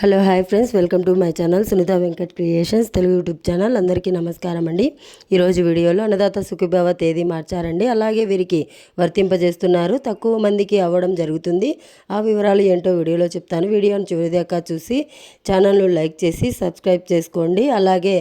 Hello hi friends. Welcome to my channel Sunitha Venkat creations Telugu YouTube channel. అందరికీ నమస్కారం అండి. ఈరోజు వీడియోలో అన్నదాత సుఖీభావ తేదీ మార్చారండి. అలాగే వీరికి వర్తింపజేస్తున్నారు. తక్కువ మందికి అవ్వడం జరుగుతుంది. ఆ వివరాలు ఏంటో వీడియోలో చెప్తాను. వీడియోను చివరిదాకా చూసి ఛానల్ను లైక్ చేసి సబ్స్క్రైబ్ చేసుకోండి. అలాగే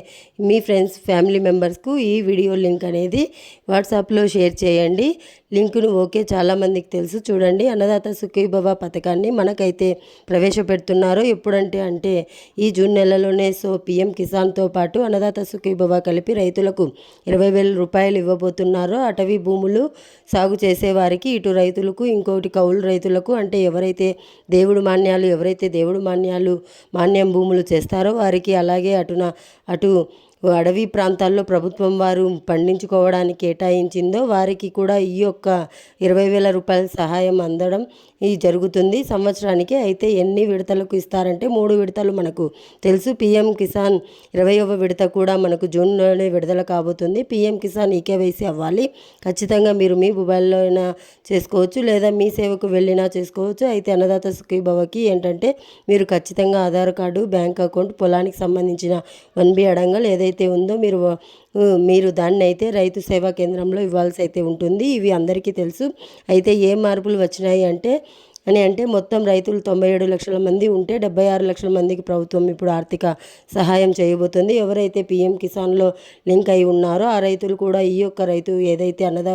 మీ ఫ్రెండ్స్ ఫ్యామిలీ మెంబర్స్కు ఈ వీడియో లింక్ అనేది వాట్సాప్లో షేర్ చేయండి. లింకును ఓకే చాలామందికి తెలుసు. చూడండి అన్నదాత సుఖీభవ పథకాన్ని మనకైతే ప్రవేశపెడుతున్నారు. ఎప్పుడంటే అంటే ఈ జూన్ నెలలోనే సో పీఎం కిసాన్తో పాటు అన్నదాత సుఖీభవ కలిపి రైతులకు ఇరవై వేల రూపాయలు ఇవ్వబోతున్నారు. అటవీ భూములు సాగు చేసేవారికి ఇటు రైతులకు ఇంకోటి కౌలు రైతులకు అంటే ఎవరైతే దేవుడు మాన్యాలు ఎవరైతే దేవుడు మాన్యాలు మాన్యం భూములు చేస్తారో వారికి అలాగే అటున అటు అడవి ప్రాంతాల్లో ప్రభుత్వం వారు పండించుకోవడానికి కేటాయించిందో వారికి కూడా ఈ యొక్క ఇరవై వేల రూపాయల సహాయం అందడం ఈ జరుగుతుంది. సంవత్సరానికి అయితే ఎన్ని విడతలకు ఇస్తారంటే మూడు విడతలు మనకు తెలుసు. పిఎం కిసాన్ ఇరవైవ విడత కూడా మనకు జూన్లోనే విడుదల కాబోతుంది. పిఎం కిసాన్ ఈకేవైసీ అవ్వాలి. ఖచ్చితంగా మీరు మీ మొబైల్లో అయినా చేసుకోవచ్చు లేదా మీ సేవకు వెళ్ళినా చేసుకోవచ్చు. అయితే అన్నదాత సుఖీభవకి ఏంటంటే మీరు ఖచ్చితంగా ఆధార్ కార్డు బ్యాంక్ అకౌంట్ పొలానికి సంబంధించిన వన్ బి అడంగల్ ఏదైతే ఉందో మీరు మీరు దాన్ని అయితే రైతు సేవా కేంద్రంలో ఇవ్వాల్సి అయితే ఉంటుంది. ఇవి అందరికీ తెలుసు. అయితే ఏ మార్పులు వచ్చినాయి అంటే అని అంటే మొత్తం రైతులు తొంభై ఏడు లక్షల మంది ఉంటే డెబ్బై ఆరు లక్షల మందికి ప్రభుత్వం ఇప్పుడు ఆర్థిక సహాయం చేయబోతుంది. ఎవరైతే పీఎం కిసాన్లో లింక్ అయి ఉన్నారో ఆ రైతులు కూడా ఈ యొక్క రైతు ఏదైతే అన్నదా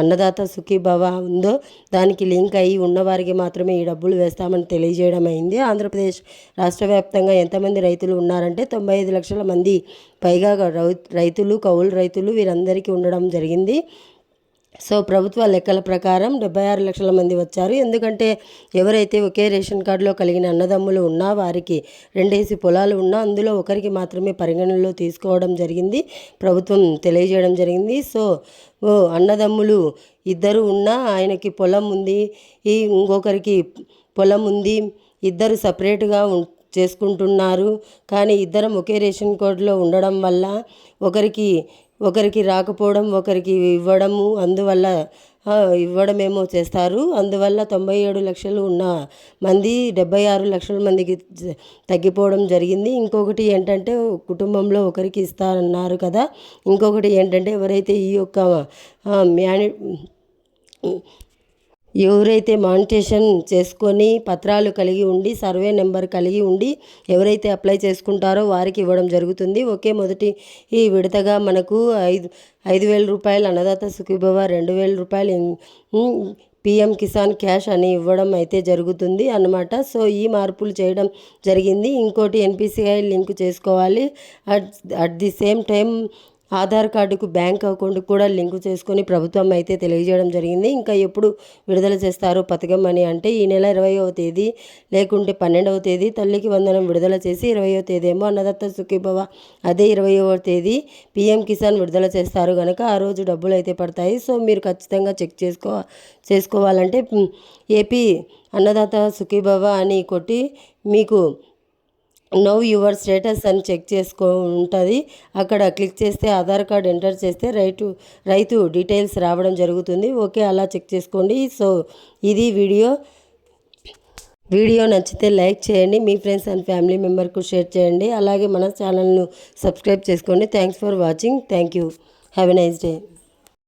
అన్నదాత సుఖీభవ ఉందో దానికి లింక్ అయి ఉన్నవారికి మాత్రమే ఈ డబ్బులు వేస్తామని తెలియజేయడం అయింది. ఆంధ్రప్రదేశ్ రాష్ట్ర వ్యాప్తంగా ఎంతమంది రైతులు ఉన్నారంటే తొంభై ఐదు లక్షల మంది. పైగా రైతులు కౌలు రైతులు వీరందరికీ ఉండడం జరిగింది. సో ప్రభుత్వ లెక్కల ప్రకారం డెబ్బై ఆరు లక్షల మంది వచ్చారు. ఎందుకంటే ఎవరైతే ఒకే రేషన్ కార్డులో కలిగిన అన్నదమ్ములు ఉన్నా వారికి రెండేసి పొలాలు ఉన్నా అందులో ఒకరికి మాత్రమే పరిగణనలో తీసుకోవడం జరిగింది. ప్రభుత్వం తెలియజేయడం జరిగింది. సో ఓ అన్నదమ్ములు ఇద్దరు ఉన్నా ఆయనకి పొలం ఉంది ఈ ఇంకొకరికి పొలం ఉంది ఇద్దరు సపరేట్గా చేసుకుంటున్నారు. కానీ ఇద్దరం ఒకే రేషన్ కార్డులో ఉండడం వల్ల ఒకరికి ఒకరికి రాకపోవడం ఒకరికి ఇవ్వడము అందువల్ల ఇవ్వడమేమో చేస్తారు. అందువల్ల తొంభై ఏడు లక్షలు ఉన్న మంది డెబ్బై ఆరు లక్షల మందికి తగ్గిపోవడం జరిగింది. ఇంకొకటి ఏంటంటే కుటుంబంలో ఒకరికి ఇస్తారన్నారు కదా. ఇంకొకటి ఏంటంటే ఎవరైతే ఈ యొక్క మ్యాని ఎవరైతే మానిటేషన్ చేసుకొని పత్రాలు కలిగి ఉండి సర్వే నెంబర్ కలిగి ఉండి ఎవరైతే అప్లై చేసుకుంటారో వారికి ఇవ్వడం జరుగుతుంది. ఒకే మొదటి ఈ విడతగా మనకు ఐదు ఐదు వేల రూపాయలు అన్నదాత సుఖీభవ రెండు వేల రూపాయలు పిఎం కిసాన్ క్యాష్ అని ఇవ్వడం అయితే జరుగుతుంది అన్నమాట. సో ఈ మార్పులు చేయడం జరిగింది. ఇంకోటి ఎన్పిసిఐ లింక్ చేసుకోవాలి. At at the same time Aadhaar కార్డుకు బ్యాంక్ అకౌంట్ కూడా లింక్ చేసుకొని ప్రభుత్వం అయితే తెలియజేయడం జరిగింది. ఇంకా ఎప్పుడు విడుదల చేస్తారు పథకం అని అంటే ఈ నెల ఇరవయవ తేదీ లేకుంటే పన్నెండవ తేదీ తల్లికి వందనం విడుదల చేసి ఇరవయో తేదీ ఏమో అన్నదత్త సుఖీభవ అదే ఇరవయవ తేదీ పిఎం కిసాన్ విడుదల చేస్తారు కనుక ఆ రోజు డబ్బులు అయితే పడతాయి. సో మీరు ఖచ్చితంగా చెక్ చేసుకో చేసుకోవాలంటే ఏపీ అన్నదాత సుఖీభవ అని కొట్టి మీకు నవ్ యువర్ స్టేటస్ అని చెక్ చేసుకో ఉంటుంది. అక్కడ క్లిక్ చేస్తే ఆధార్ కార్డ్ ఎంటర్ చేస్తే రైతు రైతు డీటెయిల్స్ రావడం జరుగుతుంది. ఓకే అలా చెక్ చేసుకోండి. సో ఇది వీడియో. వీడియో నచ్చితే లైక్ చేయండి. మీ ఫ్రెండ్స్ అండ్ ఫ్యామిలీ మెంబర్కు షేర్ చేయండి. అలాగే మన ఛానల్ను సబ్స్క్రైబ్ చేసుకోండి. Thanks for watching. Thank you have a nice day.